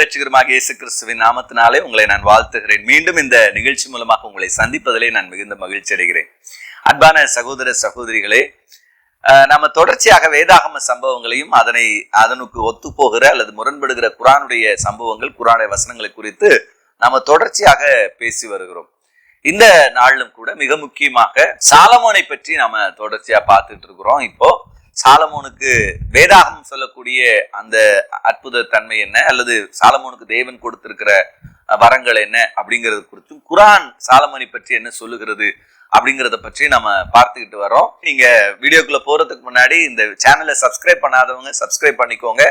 ஆண்டவர் உலக இயேசு கிறிஸ்துவின் நாமத்தினாலே உங்களை நான் வாழ்த்துகிறேன். மீண்டும் இந்த நிகழ்ச்சி மூலமாக உங்களை சந்திப்பதிலே நான் மிகுந்த மகிழ்ச்சி அடைகிறேன். அன்பான சகோதர சகோதரிகளே நம்ம தொடர்ச்சியாக வேதாகம சம்பவங்களையும் அதனை அதனுக்கு ஒத்து போகிற அல்லது முரண்படுகிற குரானுடைய சம்பவங்கள் குரானுடைய வசனங்களை குறித்து நம்ம தொடர்ச்சியாக பேசி வருகிறோம். இந்த நாளிலும் கூட மிக முக்கியமாக சாலமோனை பற்றி நாம தொடர்ச்சியா பார்த்துட்டு இருக்கிறோம். இப்போ சாலமோனுக்கு வேதாகம் சொல்லக்கூடிய அந்த அற்புத தன்மை என்ன? அல்லது சாலமோனுக்கு தேவன் கொடுத்திருக்கிற வரங்கள் என்ன? அப்படிங்கிறது குறித்தும் குரான் சாலமோனை பற்றி என்ன சொல்லுகிறது அப்படிங்கிறத பற்றி நம்ம பார்த்துக்கிட்டு வரோம். நீங்க வீடியோக்குள்ள போறதுக்கு முன்னாடி இந்த சேனலை சப்ஸ்கிரைப் பண்ணாதவங்க சப்ஸ்கிரைப் பண்ணிக்கோங்க.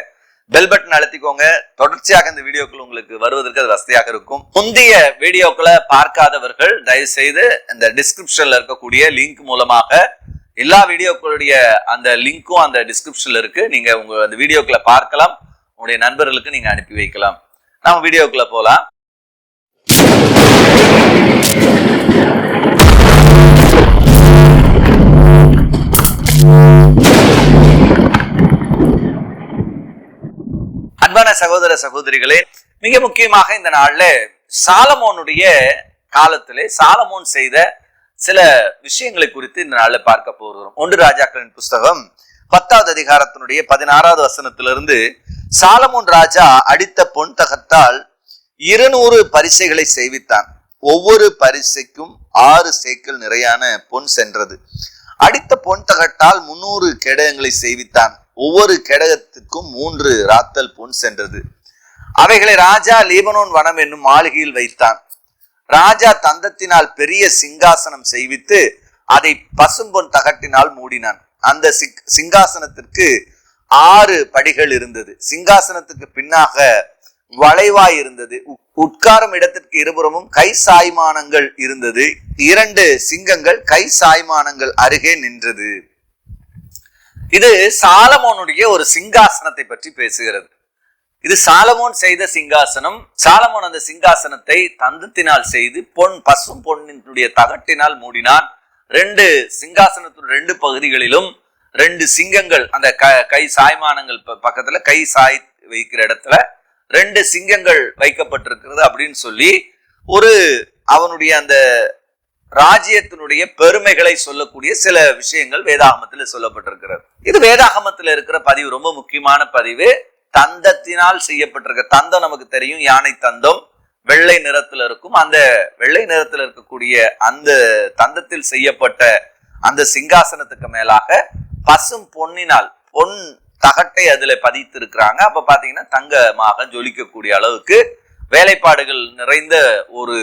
பெல் பட்டன் அழுத்திக்கோங்க. தொடர்ச்சியாக இந்த வீடியோக்கள் உங்களுக்கு வருவதற்கு அது வசதியாக இருக்கும். முந்தைய வீடியோக்களை பார்க்காதவர்கள் தயவு செய்து இந்த டிஸ்கிரிப்ஷன்ல இருக்கக்கூடிய லிங்க் மூலமாக எல்லா வீடியோக்களுடைய அந்த லிங்க்கும் அந்த டிஸ்கிரிப்ஷன்ல இருக்கு. நீங்க உங்க அந்த வீடியோக்களை பார்க்கலாம். உங்களுடைய நண்பர்களுக்கு நீங்க அனுப்பி வைக்கலாம். நம்ம வீடியோக்குள்ள போலாம். அன்பான சகோதர சகோதரிகளே மிக முக்கியமாக இந்த நாள்ல சாலமோனுடைய காலத்திலே சாலமோன் செய்த சில விஷயங்களை குறித்து இந்த நாளில் பார்க்க போகிறோம் ஒன்று ராஜாக்களின் புஸ்தகம் பத்தாவது அதிகாரத்தினுடைய பதினாறாவது வசனத்திலிருந்து சாலமோன் ராஜா அடித்த பொன் தகத்தால் இருநூறு பரிசைகளை செய்வித்தான் ஒவ்வொரு பரிசைக்கும் ஆறு சேக்கள் நிறையான பொன் சென்றது. அடித்த பொன் தகட்டால் முன்னூறு கேடகங்களை செய்வித்தான் ஒவ்வொரு கேடகத்திற்கும் மூன்று ராத்தல் பொன் சென்றது. அவைகளை ராஜா லீபனோன் வனம் என்னும் மாளிகையில் வைத்தான். ராஜா தந்தத்தினால் பெரிய சிங்காசனம் செய்வித்து அதை பசும்பொன் தகட்டினால் மூடினான். அந்த சிங்காசனத்திற்கு ஆறு படிகள் இருந்தது. சிங்காசனத்துக்கு பின்னாக வளைவாய் இருந்தது. உட்காரும் இடத்திற்கு இருபுறமும் கை சாய்மானங்கள் இருந்தது. இரண்டு சிங்கங்கள் கை சாய்மானங்கள் அருகே நின்றது. இது சாலமோனுடைய ஒரு சிங்காசனத்தை பற்றி பேசுகிறது. இது சாலமோன் செய்த சிங்காசனம். சாலமோன் அந்த சிங்காசனத்தை தந்தத்தினால் செய்து பொன் பசும் பொன்னினுடைய தகட்டினால் மூடினான். ரெண்டு சிங்காசனத்தின் ரெண்டு பகுதிகளிலும் ரெண்டு சிங்கங்கள் அந்த க- கை சாய்மானங்கள் ப- பக்கத்துல கை சாய் வைக்கிற இடத்துல ரெண்டு சிங்கங்கள் வைக்கப்பட்டிருக்கிறது அப்படின்னு சொல்லி ஒரு அவனுடைய அந்த ராஜ்யத்தினுடைய பெருமைகளை சொல்லக்கூடிய சில விஷயங்கள் வேதாகமத்தில் சொல்லப்பட்டிருக்கிறது. இது வேதாகமத்தில் இருக்கிற பதிவு ரொம்ப முக்கியமான பதிவு. தந்தத்தினால் செய்யப்பட்டிருக்க தந்தம் நமக்கு தெரியும். யானை தந்தம் வெள்ளை நிறத்துல இருக்கும். அந்த வெள்ளை நிறத்துல இருக்கக்கூடிய அந்த தந்தத்தில் செய்யப்பட்ட அந்த சிங்காசனத்துக்கு மேலாக பசும் பொன்னினால் பொன் தகட்டை அதுல பதித்திருக்கிறாங்க. அப்ப பாத்தீங்கன்னா தங்கமாக ஜொலிக்கக்கூடிய அளவுக்கு வேலைப்பாடுகள் நிறைந்த ஒரு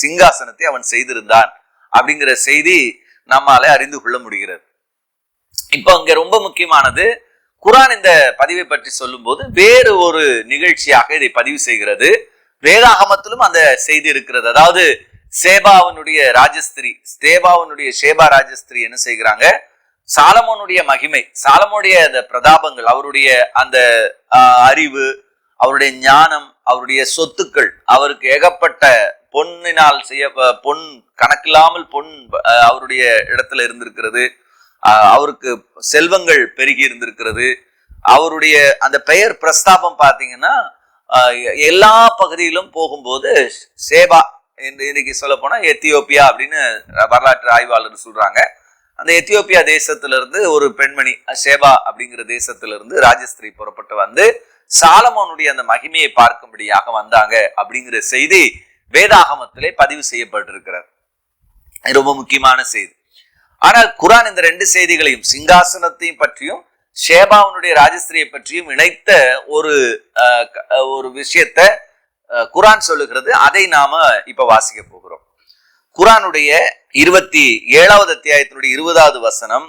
சிங்காசனத்தை அவன் செய்திருந்தான் அப்படிங்கிற செய்தி நம்மால அறிந்து கொள்ள முடிகிறது. இப்போ அங்க ரொம்ப முக்கியமானது குரான் இந்த பதிவை பற்றி சொல்லும்போது வேறு ஒரு நிகழ்ச்சியாக இதை பதிவு செய்கிறது. வேதாகமத்திலும் அந்த செய்தி இருக்கிறது. அதாவது சேபாவனுடைய ராஜஸ்திரி சேபாவனுடைய சேபா ராஜஸ்திரி என்ன செய்கிறாங்க? சாலமோனுடைய மகிமை சாலமோனுடைய அந்த பிரதாபங்கள் அவருடைய அந்த அறிவு அவருடைய ஞானம் அவருடைய சொத்துக்கள் அவருக்கு ஏகப்பட்ட பொன்னினால் செய்ய பொன் கணக்கில்லாமல் பொன் அவருடைய இடத்துல இருந்திருக்கிறது. அவருக்கு செல்வங்கள் பெருகி இருந்திருக்கிறது. அவருடைய அந்த பெயர் பிரஸ்தாபம் பார்த்தீங்கன்னா எல்லா பகுதியிலும் போகும்போது சேபா இன்னைக்கு சொல்ல போனா எத்தியோப்பியா அப்படின்னு வரலாற்று ஆய்வாளர் சொல்றாங்க. அந்த எத்தியோப்பியா தேசத்திலிருந்து ஒரு பெண்மணி சேபா அப்படிங்கிற தேசத்திலிருந்து ராஜஸ்திரி புறப்பட்டு வந்து சாலமோனுடைய அந்த மகிமையை பார்க்கும்படியாக வந்தாங்க அப்படிங்கிற செய்தி வேதாகமத்திலே பதிவு செய்யப்பட்டிருக்கிறார் ரொம்ப முக்கியமான செய்தி. ஆனால் குரான் இந்த ரெண்டு செய்திகளையும் சிங்காசனத்தையும் பற்றியும் ஷேபாவனுடைய ராஜஸ்திரியை பற்றியும் இணைத்த ஒரு ஒரு விஷயத்த குரான் சொல்லுகிறது. அதை நாம இப்ப வாசிக்க போகிறோம். குரானுடைய இருபத்தி ஏழாவது அத்தியாயத்தினுடைய இருபதாவது வசனம்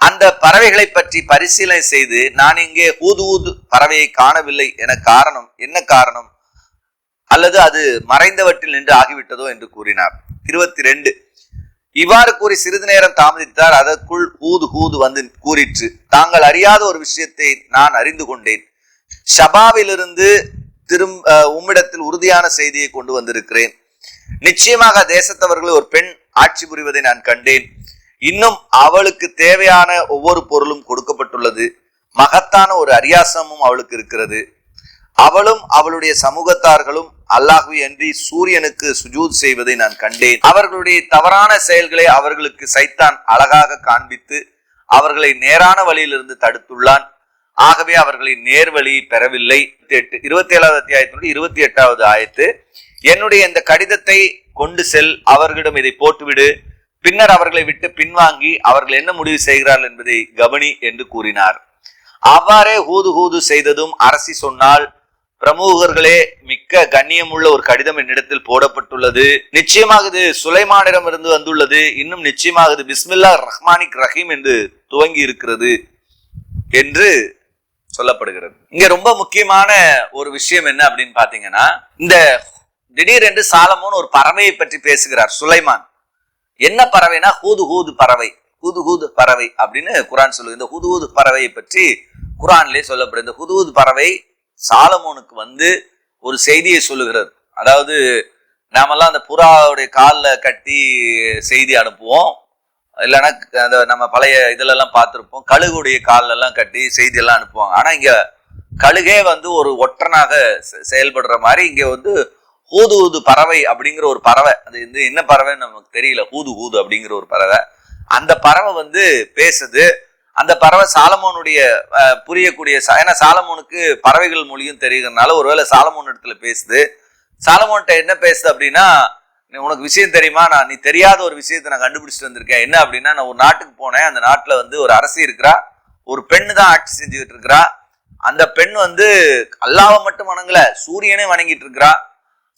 அந்த பறவைகளை பற்றி பரிசீலனை செய்து நான் இங்கே ஊது ஊது பறவையை காணவில்லை. என காரணம் என்ன காரணம்? அல்லது அது மறைந்தவற்றில் நின்று ஆகிவிட்டதோ? என்று கூறினார். இருபத்தி ரெண்டு இவ்வாறு கூறி சிறிது நேரம் தாமதித்தார். அதற்குள் ஊது ஊது வந்து கூறிற்று தாங்கள் அறியாத ஒரு விஷயத்தை நான் அறிந்து கொண்டேன். ஷபாவிலிருந்து திரும் அஹ், உம்மிடத்தில் உறுதியான செய்தியை கொண்டு வந்திருக்கிறேன். நிச்சயமாக தேசத்தவர்களை ஒரு பெண் ஆட்சி புரிவதை நான் கண்டேன். இன்னும் அவளுக்கு தேவையான ஒவ்வொரு பொருளும் கொடுக்கப்பட்டுள்ளது. மகத்தான ஒரு அரியாசமும் அவளுக்கு இருக்கிறது. அவளும் அவளுடைய சமூகத்தார்களும் அல்லாஹு என்று சூரியனுக்கு சுஜூத் செய்வதை நான் கண்டேன். அவர்களுடைய தவறான செயல்களை அவர்களுக்கு சைத்தான் அழகாக காண்பித்து அவர்களை நேரான வழியிலிருந்து தடுத்துள்ளான். ஆகவே அவர்களை நேர்வழி பெறவில்லை. எட்டு இருபத்தி ஏழாவது அத்தியாயத்தினுடைய இருபத்தி எட்டாவது ஆயத்து என்னுடைய இந்த கடிதத்தை கொண்டு செல் அவர்களிடம் இதை போட்டுவிடு. பின்னர் அவர்களை விட்டு பின்வாங்கி அவர்கள் என்ன முடிவு செய்கிறார்கள் என்பதை கவனி என்று கூறினார். அவ்வாறே ஹூது ஹூது செய்ததும் அரசி சொன்னால் பிரமுகர்களே மிக்க கண்ணியமுள்ள ஒரு கடிதம் என்னிடத்தில் போடப்பட்டுள்ளது. நிச்சயமாக இது சுலைமானிடம் இருந்து வந்துள்ளது. இன்னும் நிச்சயமாக இது பிஸ்மில்லா ரஹ்மானிக் ரஹீம் என்று துவங்கி இருக்கிறது என்று சொல்லப்படுகிறது. இங்க ரொம்ப முக்கியமான ஒரு விஷயம் என்ன அப்படின்னு பாத்தீங்கன்னா இந்த திடீரென்று சாலமோன் ஒரு பறவையை பற்றி பேசுகிறார் சுலைமான். என்ன பறவைனா ஹூது ஹூது பறவை ஹூது ஹூது பறவை அப்படின்னு குரான் சொல்லுது. இந்த ஹுது ஹூது பறவையை பற்றி குரான்லேயே சொல்லப்படுது. இந்த ஹுது ஹூது பறவை சாலமோனுக்கு வந்து ஒரு செய்தியை சொல்லுகிறது அதாவது நாமெல்லாம் அந்த புறாவுடைய காலில் கட்டி செய்தி அனுப்புவோம். இல்லைன்னா அந்த நம்ம பழைய இதுலெல்லாம் பார்த்துருப்போம். கழுகுடைய காலெல்லாம் கட்டி செய்தியெல்லாம் அனுப்புவாங்க. ஆனால் இங்கே கழுகே வந்து ஒரு ஒற்றனாக செ- செயல்படுற மாதிரி இங்கே வந்து ஹூது ஊது பறவை அப்படிங்கிற ஒரு பறவை. அது வந்து என்ன பறவைன்னு நமக்கு தெரியல. ஹூது ஹூது அப்படிங்கிற ஒரு பறவை. அந்த பறவை வந்து பேசுது. அந்த பறவை சாலமோனுடைய புரியக்கூடிய ச- ஏன்னா சாலமோனுக்கு பறவைகள் மொழியும் தெரியுறதுனால ஒருவேளை சாலமோன் இடத்துல பேசுது. சாலமோன்ட்ட என்ன பேசுது அப்படின்னா "நீ- உனக்கு விஷயம் தெரியுமா? நான் நீ தெரியாத ஒரு விஷயத்தை நான் கண்டுபிடிச்சிட்டு வந்திருக்கேன். என்ன அப்படின்னா நான் ஒரு நாட்டுக்கு போனேன். அந்த நாட்டில் வந்து ஒரு அரசி இருக்கிறா. ஒரு பெண்ணு தான் ஆட்சி செஞ்சுக்கிட்டு இருக்கிறா. அந்த பெண் வந்து அல்லாவை மட்டும் வணங்கல. சூரியனே வணங்கிட்டு இருக்கிறா.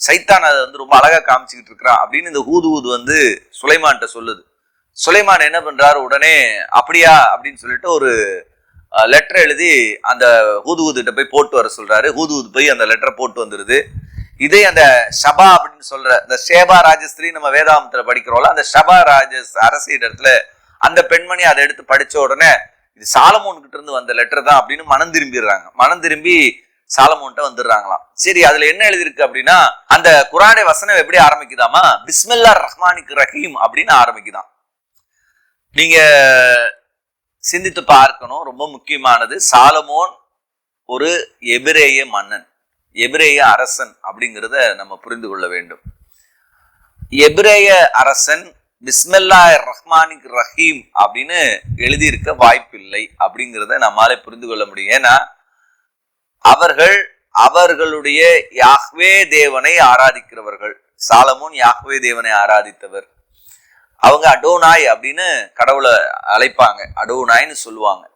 சைத்தான் அதை வந்து ரொம்ப அழகாக காமிச்சுக்கிட்டு இருக்கிறான் அப்படின்னு இந்த ஹூது ஹூது வந்து சுலைமான்ட்ட சொல்லுது. சுலைமான் என்ன பண்றாரு? உடனே அப்படியா? அப்படின்னு சொல்லிட்டு ஒரு லெட்டர் எழுதி அந்த ஹூது ஹூதுகிட்ட போய் போட்டு வர சொல்றாரு. ஹூது ஹூது போய் அந்த லெட்டரை போட்டு வந்துருது. இதே அந்த ஷபா அப்படின்னு சொல்ற இந்த ஷேபா ராஜஸ்திரி நம்ம வேதாந்தத்துல படிக்கிறோம்ல அந்த ஷபா ராஜஸ் அரசு இடத்துல அந்த பெண்மணி அதை எடுத்து படிச்ச உடனே இது சாலமோன் கிட்ட இருந்து வந்த லெட்டர் தான் அப்படின்னு மனம் திரும்பிடுறாங்க. மனம் திரும்பி சாலமோன்ட்ட வந்துடுறாங்களாம். சரி அதுல என்ன எழுதிருக்கு அப்படின்னா அந்த குரானை வசனம் எப்படி ஆரம்பிக்குதாமா? பிஸ்மில்லா ரஹ்மானிக் ரஹீம் அப்படின்னு ஆரம்பிக்குதான் நீங்க சிந்தித்து பார்க்கணும். ரொம்ப முக்கியமானது சாலமோன் ஒரு எபிரேய மன்னன் எபிரேய அரசன் அப்படிங்கிறத நம்ம புரிந்து கொள்ள வேண்டும். எபிரேய அரசன் பிஸ்மில்லா ரஹ்மானிக் ரஹீம் அப்படின்னு எழுதியிருக்க வாய்ப்பில்லை அப்படிங்கிறத நம்மாலே புரிந்து கொள்ள முடியும். ஏன்னா அவர்கள் அவர்களுடைய யாஹ்வே தேவனை ஆராதிக்கிறவர்கள் சாலமோன் யாஹ்வே தேவனை ஆராதித்தவர். அவங்க அடோனாய் அப்படின்னு கடவுளை அழைப்பாங்க. அடோனாய்னு சொல்லுவாங்க.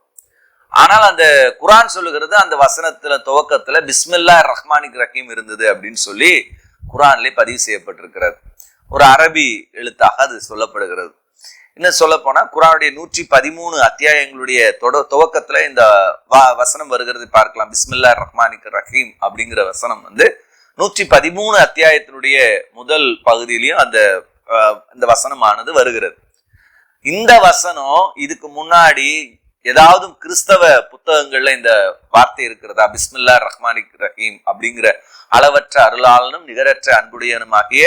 ஆனால் அந்த குரான் சொல்லுகிறது அந்த வசனத்துல துவக்கத்துல பிஸ்மில்லா ரஹ்மானிக் ரஹீம் இருந்தது அப்படின்னு சொல்லி குரான்ல பதிவு செய்யப்பட்டிருக்கிறது. ஒரு அரபி எழுத்தாக அது சொல்லப்படுகிறது. இன்னும் சொல்ல போனா குரானுடைய நூற்றி பதிமூணு அத்தியாயங்களுடைய தொட துவக்கத்துல இந்த வ- வசனம் வருகிறது பார்க்கலாம். பிஸ்மில்லா ரஹ்மானிக் ரஹீம் அப்படிங்கிற வசனம் வந்து நூற்றி பதிமூணு அத்தியாயத்தினுடைய முதல் பகுதியிலையும் அந்த இந்த வசனமானது வருகிறது. இந்த வசனம் இதுக்கு முன்னாடி ஏதாவது கிறிஸ்தவ புத்தகங்கள்ல இந்த வார்த்தை இருக்கிறதா? பிஸ்மில்லா ரஹ்மானிக் ரஹீம் அப்படிங்கிற அளவற்ற அருளாளனும் நிகரற்ற அன்புடையனுமாகிய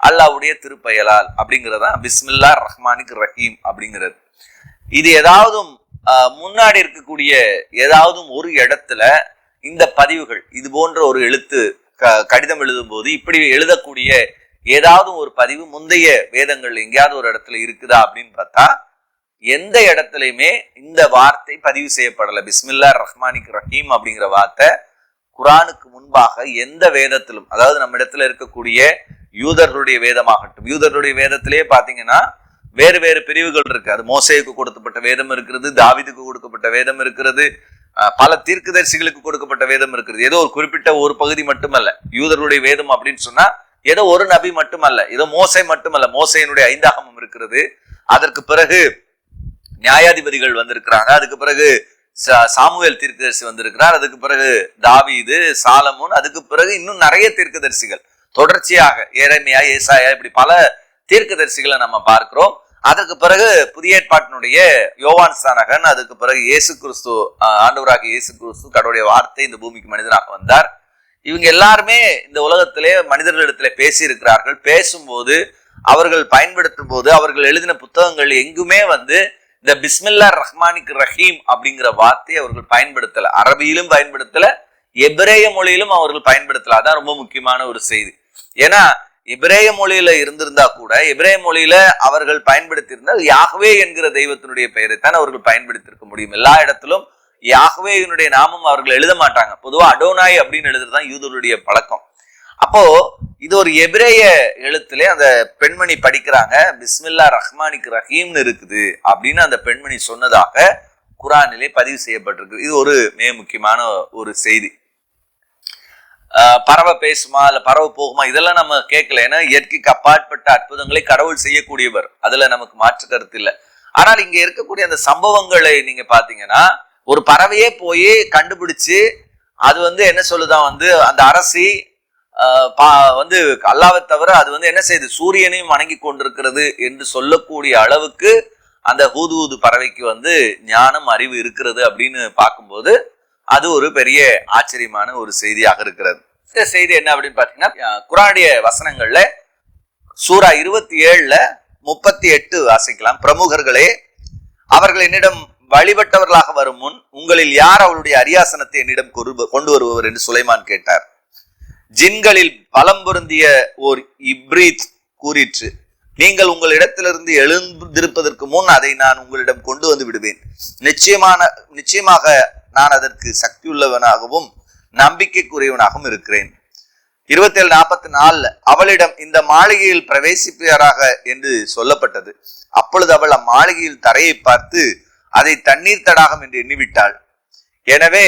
அல்லாவுடைய திருப்பெயலால் அப்படிங்கிறதா? பிஸ்மில்லா ரஹ்மானிக் ரஹீம் அப்படிங்கிறது. இது ஏதாவது முன்னாடி இருக்கக்கூடிய ஏதாவது ஒரு இடத்துல இந்த பதிவுகள் இது போன்ற ஒரு எழுத்து க- கடிதம் எழுதும் போது இப்படி எழுதக்கூடிய ஏதாவது ஒரு பதிவு முந்தைய வேதங்கள் எங்கேயாவது ஒரு இடத்துல இருக்குதா அப்படின்னு பார்த்தா எந்த இடத்துலையுமே இந்த வார்த்தை பதிவு செய்யப்படலை. பிஸ்மில்லா ரஹ்மானிக் ரஹீம் அப்படிங்கிற வார்த்தை குரானுக்கு முன்பாக எந்த வேதத்திலும் அதாவது நம்ம இடத்துல இருக்கக்கூடிய யூதர்களுடைய வேதமாகட்டும் யூதர்களுடைய வேதத்திலேயே பார்த்தீங்கன்னா வேறு வேறு பிரிவுகள் இருக்கு. அது மோசேக்கு கொடுக்கப்பட்ட வேதம் இருக்கிறது தாவிதுக்கு கொடுக்கப்பட்ட வேதம் இருக்கிறது பல தீர்க்கதரிசிகளுக்கு கொடுக்கப்பட்ட வேதம் இருக்கிறது. ஏதோ ஒரு குறிப்பிட்ட ஒரு பகுதி மட்டுமல்ல. யூதர்களுடைய வேதம் அப்படின்னு சொன்னா ஏதோ ஒரு நபி மட்டுமல்ல ஏதோ மோசை மட்டுமல்ல மோசையினுடைய ஐந்தாகமம் இருக்கிறது. அதற்கு பிறகு நியாயாதிபதிகள் வந்திருக்கிறாங்க. அதுக்கு பிறகு சா- சாமுவேல் தீர்க்கதரிசி வந்திருக்கிறார். அதுக்கு பிறகு தாவீது சாலமோன் அதுக்கு பிறகு இன்னும் நிறைய தீர்க்கதரிசிகள். தொடர்ச்சியாக ஏழைமையா ஏசாயா இப்படி பல தீர்க்கதரிசிகளை நம்ம பார்க்கிறோம். அதற்கு பிறகு புதிய ஏற்பாட்டினுடைய யோவான் ஸ்தானகன் அதுக்கு பிறகு இயேசு கிறிஸ்து ஆண்டவராக இயேசு கிறிஸ்து கடவுளுடைய வார்த்தை இந்த பூமிக்கு மனிதனாக வந்தார். இவங்க எல்லாருமே இந்த உலகத்திலே மனிதர்களிடத்தில் பேசியிருக்கிறார்கள். பேசும்போது அவர்கள் பயன்படுத்தும் போது அவர்கள் எழுதின புத்தகங்கள் எங்குமே வந்து இந்த பிஸ்மில்லா ரஹ்மானிக் ரஹீம் அப்படிங்கிற வார்த்தையை அவர்கள் பயன்படுத்தல. அரபியிலும் பயன்படுத்தல எபிரேய மொழியிலும் அவர்கள் பயன்படுத்தல. அதான் ரொம்ப முக்கியமான ஒரு செய்தி. ஏன்னா எபிரேய மொழியில இருந்திருந்தா கூட எபிரேய மொழியில அவர்கள் பயன்படுத்தியிருந்தால் யாகவே என்கிற தெய்வத்தினுடைய பெயரைத்தான் அவர்கள் பயன்படுத்தியிருக்க முடியும். எல்லா இடத்திலும் யாகவேயினுடைய நாமம் அவர்கள் எழுத மாட்டாங்க. பொதுவா அடோனாய் அப்படின்னு எழுதுறதுதான் யூதருடைய பழக்கம். அப்போ இது ஒரு எபிரேய எழுத்துல அந்த பெண்மணி படிக்கிறாங்க பிஸ்மில்லா ரஹ்மானிக் ரஹீம்னு இருக்குது அப்படின்னு அந்த பெண்மணி சொன்னதாக குரானிலே பதிவு செய்யப்பட்டிருக்கு. இது ஒரு மிக முக்கியமான ஒரு செய்தி. பறவை பேசுமா இல்ல பறவை போகுமா? இதெல்லாம் நம்ம கேட்கல. ஏன்னா இயற்கைக்கு அப்பாற்பட்ட அற்புதங்களை கடவுள் செய்யக்கூடியவர். அதுல நமக்கு மாற்று கருத்து இல்லை. ஆனால் இங்க இருக்கக்கூடிய அந்த சம்பவங்களை நீங்க பாத்தீங்கன்னா ஒரு பறவையே போய் கண்டுபிடிச்சு அது வந்து என்ன சொல்லுதான் வந்து அந்த அரசி பா- வந்து அல்லாவை தவிர அது வந்து என்ன செய்யுது சூரியனையும் வணங்கி கொண்டிருக்கிறது என்று சொல்லக்கூடிய அளவுக்கு அந்த ஹூது ஹூது பறவைக்கு வந்து ஞானம் அறிவு இருக்கிறது அப்படின்னு பார்க்கும்போது அது ஒரு பெரிய ஆச்சரியமான ஒரு செய்தியாக இருக்கிறது. இந்த செய்தி என்ன அப்படின்னு பார்த்தீங்கன்னா குரானுடைய வசனங்கள்ல சூரா இருபத்தி ஏழுல முப்பத்தி எட்டு வாசிக்கலாம். பிரமுகர்களே அவர்கள் என்னிடம் வழிபட்டவர்களாக வரும் முன் உங்களில் யார் அவளுடைய அரியாசனத்தை என்னிடம் கொண்டு வருபவர் என்று சுலைமான் கேட்டார். ஜின்களில் பலம் பொருந்திய ஓர் இப்ரீத் கூறிற்று நீங்கள் உங்களிடத்திலிருந்து எழுந்திருப்பதற்கு முன் அதை நான் உங்களிடம் கொண்டு வந்து விடுவேன். நிச்சயமான நிச்சயமாக நான் அதற்கு சக்தியுள்ளவனாகவும் நம்பிக்கைக்குரியவனாகவும் இருக்கிறேன். இருபத்தேழு நாற்பத்தி நாலுல அவளிடம் இந்த மாளிகையில் பிரவேசிப்பாராக என்று சொல்லப்பட்டது. அப்பொழுது அவள் அம்மாளிகையில் தரையை பார்த்து அதை தண்ணீர் தடாகம் என்று எண்ணிவிட்டாள். எனவே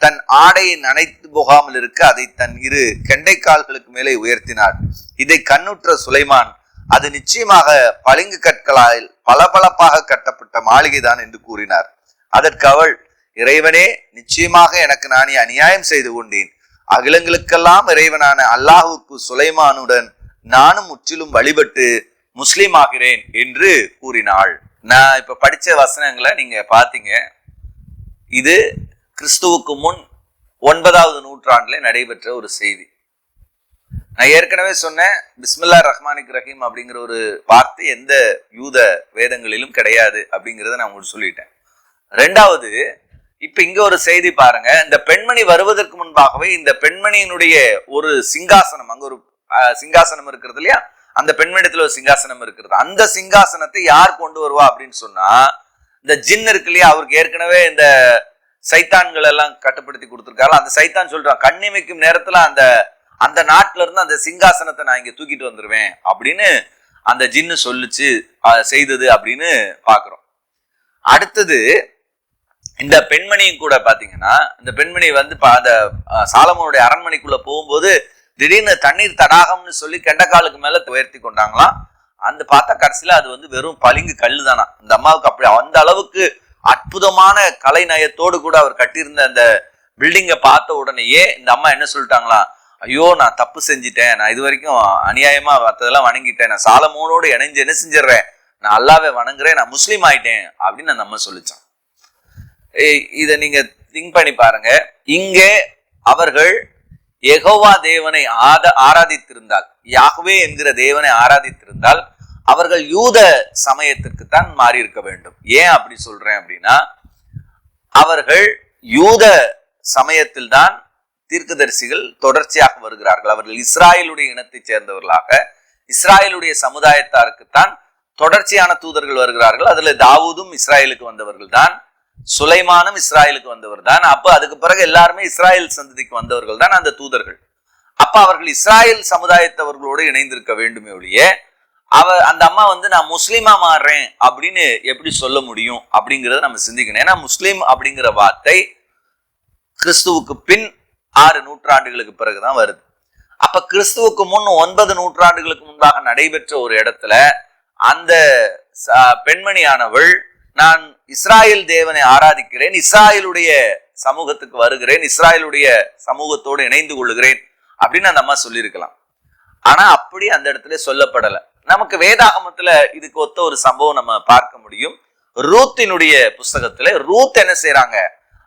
தன் ஆடையை நனைத்து போகாமல் இருக்க அதை தன் இரு கெண்டைக்கால்களுக்கு மேலே உயர்த்தினாள். இதை கண்ணுற்ற சுலைமான் அது நிச்சயமாக பளிங்கு கற்களால் பளபளப்பாக கட்டப்பட்ட மாளிகைதான் என்று கூறினார். அதற்கு அவள் இறைவனே நிச்சயமாக எனக்கு நானே அநியாயம் செய்து கொண்டேன். அகிலங்களுக்கெல்லாம் இறைவனான அல்லாஹுக்கு சுலைமானுடன் நானும் முற்றிலும் வழிபட்டு முஸ்லீம் ஆகிறேன் என்று கூறினாள். நான் இப்போ படித்த வசனங்களை நீங்கள் பார்த்தீங்க இது கிறிஸ்துவுக்கு முன் ஒன்பதாவது நூற்றாண்டில் நடைபெற்ற ஒரு செய்தி. நான் ஏற்கனவே சொன்னேன் பிஸ்மில்லா ரஹ்மானிக் ரஹீம் அப்படிங்கிற ஒரு வார்த்தை எந்த யூத வேதங்களிலும் கிடையாது அப்படிங்கிறத நான் உங்களுக்கு சொல்லிட்டேன். ரெண்டாவது இப்ப இங்க ஒரு செய்தி பாருங்க. இந்த பெண்மணி வருவதற்கு முன்பாகவே இந்த பெண்மணியினுடைய ஒரு சிங்காசனம் அங்க ஒரு சிங்காசனம் இருக்கிறது இல்லையா? அந்த பெண்மணியத்துல ஒரு சிங்காசனம் இருக்கிறது அந்த சிங்காசனத்தை யார் கொண்டு வருவா அப்படின்னு சொன்னா இந்த ஜின் இருக்கு இல்லையா அவருக்கு ஏற்கனவே இந்த சைத்தான்கள் எல்லாம் கட்டுப்படுத்தி கொடுத்துருக்காரு அந்த சைத்தான் சொல்றான் கண்ணிமைக்கும் நேரத்துல அந்த அந்த நாட்டுல இருந்து அந்த சிங்காசனத்தை நான் இங்க தூக்கிட்டு வந்துருவேன் அப்படின்னு அந்த ஜின்னு சொல்லிச்சு செய்தது அப்படின்னு பாக்குறோம். அடுத்தது இந்த பெண்மணியும் கூட பாத்தீங்கன்னா இந்த பெண்மணி வந்து அந்த சாலமோனுடைய அரண்மனைக்குள்ள போகும்போது திடீர்னு தண்ணீர் தடாகம்னு சொல்லி கெண்டக்காலுக்கு மேல உயர்த்தி கொண்டாங்களாம் அந்த பார்த்தா கடைசியில அது வந்து வெறும் பளிங்கு கல்லு தானா இந்த அம்மாவுக்கு அப்படி அந்த அளவுக்கு அற்புதமான கலை நயத்தோடு கூட அவர் கட்டியிருந்த அந்த பில்டிங்கை பார்த்த உடனேயே இந்த அம்மா என்ன சொல்லிட்டாங்களாம் ஐயோ நான் தப்பு செஞ்சிட்டேன். நான் இது வரைக்கும் அநியாயமா மற்றதெல்லாம் வணங்கிட்டேன். நான் சாலமோனோடு இணைஞ்சு என்ன செஞ்சிடுறேன்? நான் அல்லாவே வணங்குறேன். நான் முஸ்லீம் ஆயிட்டேன் அப்படின்னு அந்த அம்மா சொல்லிச்சான். ஏய், நீங்க திங்க் பண்ணி பாருங்க. இங்கே அவர்கள் எகோவா தேவனை ஆத ஆராதித்திருந்தால் யாகவே என்கிற தேவனை ஆராதித்திருந்தால் அவர்கள் யூத சமயத்திற்கு தான் மாறி இருக்க வேண்டும். ஏன் அப்படி சொல்றேன் அப்படின்னா அவர்கள் யூத சமயத்தில் தான் தீர்க்கதரிசிகள் தொடர்ச்சியாக வருகிறார்கள். அவர்கள் இஸ்ராயலுடைய இனத்தைச் சேர்ந்தவர்களாக இஸ்ராயலுடைய சமுதாயத்தாருக்குத்தான் தொடர்ச்சியான தூதர்கள் வருகிறார்கள். அதுல தாவூதும் இஸ்ராயலுக்கு வந்தவர்கள் தான் சுலைமானும் இஸ்ராயலுக்கு வந்தவர் தான். அப்ப அதுக்கு பிறகு எல்லாருமே இஸ்ராயல் சந்ததிக்கு வந்தவர்கள் தான் அந்த தூதர்கள். அப்ப அவர்கள் இஸ்ராயல் சமுதாயத்தவர்களோடு இணைந்திருக்க வேண்டுமே ஒழிய அவ அந்த அம்மா வந்து நான் முஸ்லீமா மாறுறேன் அப்படின்னு எப்படி சொல்ல முடியும் அப்படிங்கிறத நம்ம சிந்திக்கணும். ஏன்னா முஸ்லீம் அப்படிங்கிற வார்த்தை கிறிஸ்துவுக்கு பின் ஆறு நூற்றாண்டுகளுக்கு பிறகுதான் வருது. அப்ப கிறிஸ்துவுக்கு முன் ஒன்பது நூற்றாண்டுகளுக்கு முன்பாக நடைபெற்ற ஒரு இடத்துல அந்த பெண்மணியானவள் நான் இஸ்ராயல் தேவனை ஆராதிக்கிறேன் இஸ்ராயலுடைய சமூகத்துக்கு வருகிறேன் இஸ்ராயலுடைய சமூகத்தோடு இணைந்து கொள்ளுகிறேன் அப்படின்னு அந்த அம்மா சொல்லியிருக்கலாம். ஆனா அப்படி அந்த இடத்துல சொல்லப்படலை. நமக்கு வேதாகமத்துல இதுக்கு ஒத்த ஒரு சம்பவம் நம்ம பார்க்க முடியும். ரூத்தினுடைய புஸ்தகத்துல ரூத் என்ன செய்யறாங்க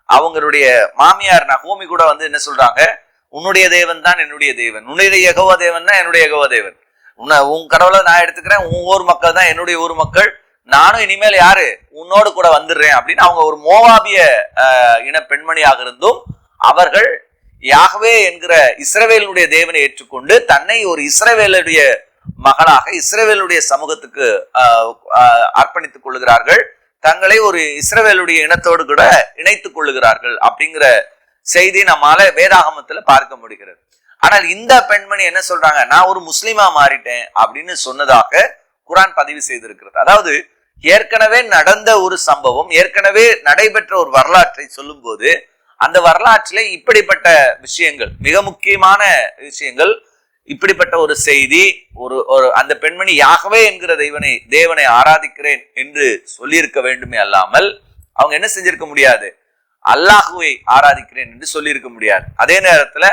அவங்களுடைய மாமியார் நகோமி கூட வந்து என்ன சொல்றாங்க? உன்னுடைய தேவன் தான் என்னுடைய தேவன். உன்னுடைய யெகோவா தேவன் தான் என்னுடைய யெகோவா தேவன். உன்னை உன் கடவுளை நான் எடுத்துக்கிறேன் உன் ஊர் மக்கள் தான் என்னுடைய ஊர் மக்கள். நானும் இனிமேல் யாரு? உன்னோடு கூட வந்துடுறேன் அப்படின்னு அவங்க ஒரு மோவாபிய ஆஹ், இன பெண்மணியாக இருந்தும் அவர்கள் யாகவே என்கிற இஸ்ரவேலுடைய தேவனை ஏற்றுக்கொண்டு தன்னை ஒரு இஸ்ரவேலுடைய மகளாக இஸ்ரவேலுடைய சமூகத்துக்கு ஆஹ், அர்ப்பணித்துக் கொள்ளுகிறார்கள். தங்களை ஒரு இஸ்ரவேலுடைய இனத்தோடு கூட இணைத்துக் கொள்ளுகிறார்கள் அப்படிங்கிற செய்தி நம்மால வேதாகமத்துல பார்க்க முடிகிறது. ஆனால் இந்த பெண்மணி என்ன சொல்றாங்க? நான் ஒரு முஸ்லீமா மாறிட்டேன் அப்படின்னு சொன்னதாக குரான் பதிவு செய்திருக்கிறது. அதாவது ஏற்கனவே நடந்த ஒரு சம்பவம் ஏற்கனவே நடைபெற்ற ஒரு வரலாற்றை சொல்லும்போது அந்த வரலாற்றிலே இப்படிப்பட்ட விஷயங்கள் மிக முக்கியமான விஷயங்கள் இப்படிப்பட்ட ஒரு செய்தி ஒரு ஒரு அந்த பெண்மணி யாகவே என்கிற தெய்வனை தேவனை ஆராதிக்கிறேன் என்று சொல்லியிருக்க வேண்டுமே அல்லாமல் அவங்க என்ன செஞ்சிருக்க முடியாது? அல்லாஹுவை ஆராதிக்கிறேன் என்று சொல்லியிருக்க முடியாது. அதே நேரத்துல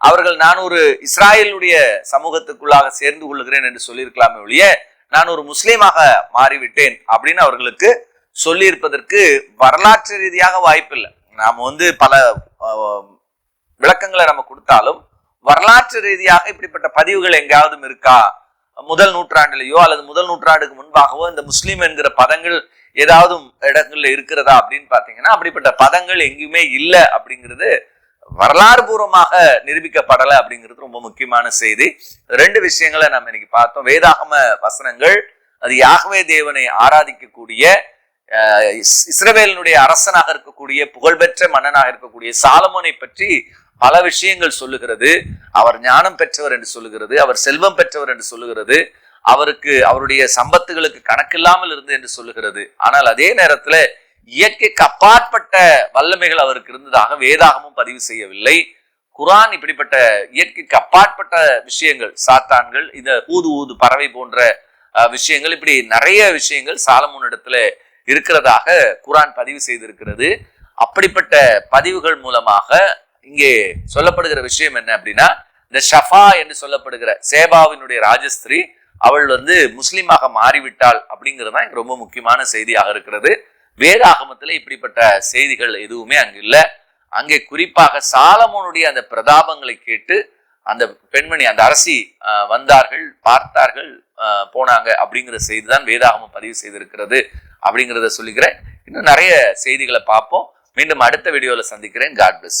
அவர்கள் நான் ஒரு இஸ்ராயலுடைய சமூகத்துக்குள்ளாக சேர்ந்து கொள்ளுகிறேன் என்று சொல்லியிருக்கலாமே ஒழிய நான் ஒரு முஸ்லீமாக மாறிவிட்டேன் அப்படின்னு அவர்களுக்கு சொல்லியிருப்பதற்கு வரலாற்று ரீதியாக வாய்ப்பில்லை. நாம் வந்து பல விளக்கங்களை நம்ம கொடுத்தாலும் வரலாற்று ரீதியாக இப்படிப்பட்ட பதிவுகள் எங்கேயாவது இருக்கா? முதல் நூற்றாண்டிலேயோ அல்லது முதல் நூற்றாண்டுக்கு முன்பாகவோ இந்த முஸ்லீம் என்கிற பதங்கள் ஏதாவது இடங்கள்ல இருக்கிறதா அப்படின்னு பார்த்தீங்கன்னா அப்படிப்பட்ட பதங்கள் எங்கேயுமே இல்லை அப்படிங்கிறது வரலாறு பூர்வமாக நிரூபிக்கப்படலை அப்படிங்கிறது ரொம்ப முக்கியமான செய்தி. ரெண்டு விஷயங்களை நம்ம இன்னைக்கு பார்த்தோம். வேதாகம வசனங்கள் அது யாகவே தேவனை ஆராதிக்கக்கூடிய இஸ்ரவேலினுடைய அரசனாக இருக்கக்கூடிய புகழ்பெற்ற மன்னனாக இருக்கக்கூடிய சாலமோனை பற்றி பல விஷயங்கள் சொல்லுகிறது. அவர் ஞானம் பெற்றவர் என்று சொல்லுகிறது. அவர் செல்வம் பெற்றவர் என்று சொல்லுகிறது. அவருக்கு அவருடைய சம்பத்துகளுக்கு கணக்கில்லாமல் இருந்து என்று சொல்லுகிறது. ஆனால் அதே நேரத்தில் இயற்கைக்கு அப்பாற்பட்ட வல்லமைகள் அவருக்கு இருந்ததாக வேதாகமும் பதிவு செய்யவில்லை. குரான் இப்படிப்பட்ட இயற்கைக்கு அப்பாற்பட்ட விஷயங்கள் சாத்தான்கள் இந்த ஊது ஊது பறவை போன்ற விஷயங்கள் இப்படி நிறைய விஷயங்கள் சாலமோன் இடத்துல இருக்கிறதாக குரான் பதிவு செய்திருக்கிறது. அப்படிப்பட்ட பதிவுகள் மூலமாக இங்கே சொல்லப்படுகிற விஷயம் என்ன அப்படின்னா இந்த ஷஃபா என்று சொல்லப்படுகிற சேபாவினுடைய ராஜஸ்திரி அவள் வந்து முஸ்லீமாக மாறிவிட்டாள் அப்படிங்கிறது தான் ரொம்ப முக்கியமான செய்தியாக இருக்கிறது. வேதாகமத்தில் இப்படிப்பட்ட செய்திகள் எதுவுமே அங்கு இல்லை. அங்கே குறிப்பாக சாலமோனுடைய அந்த பிரதாபங்களை கேட்டு அந்த பெண்மணி அந்த அரசி வந்தார்கள் பார்த்தார்கள் போனாங்க அப்படிங்கிற செய்தி தான் வேதாகமம் பதிவு செய்திருக்கிறது அப்படிங்கிறத சொல்லிக்கிறேன். இன்னும் நிறைய செய்திகளை பார்ப்போம். மீண்டும் அடுத்த வீடியோவில் சந்திக்கிறேன். God plus